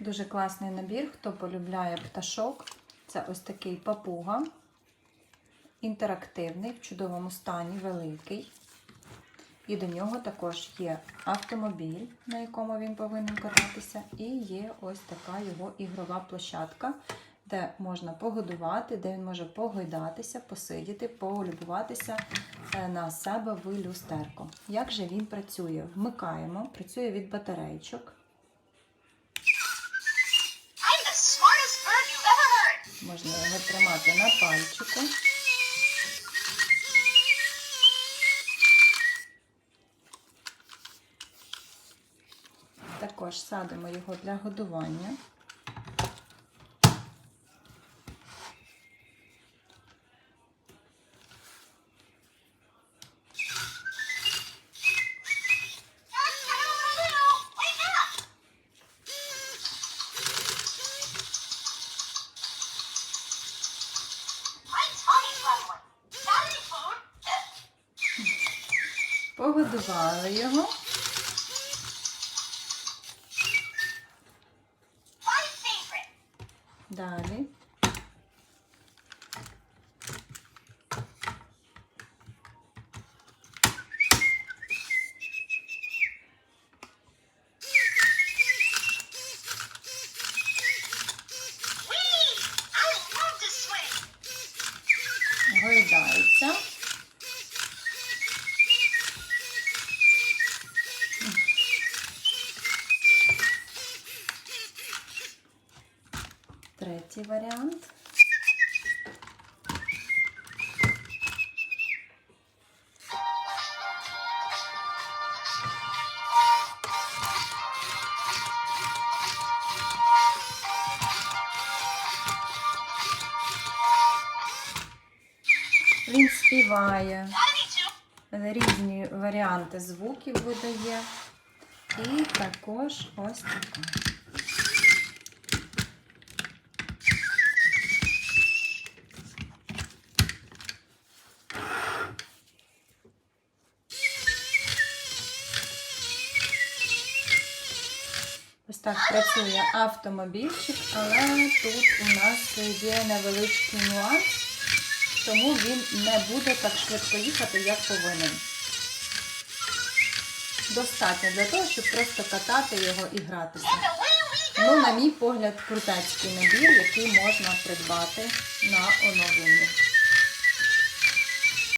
Дуже класний набір. Хто полюбляє пташок, це ось такий папуга. Інтерактивний, в чудовому стані, великий. І до нього також є автомобіль, на якому він повинен кататися, і є ось така його ігрова площадка, де можна погодувати, де він може погойдатися, посидіти, полюбуватися е, на себе в люстерко. Як же він працює? Вмикаємо, працює від батарейчок. Тримати на пальчику. Також садимо його для годування. Погодували його. Далі. Гойдається. Третій варіант. Він співає, різні варіанти звуків видає. І також ось така. Так працює автомобільчик, але тут у нас є невеличкий нюанс, тому він не буде так швидко їхати, як повинен. Достатньо для того, щоб просто катати його і гратися. Ну, на мій погляд, крутецький набір, який можна придбати на оновленні.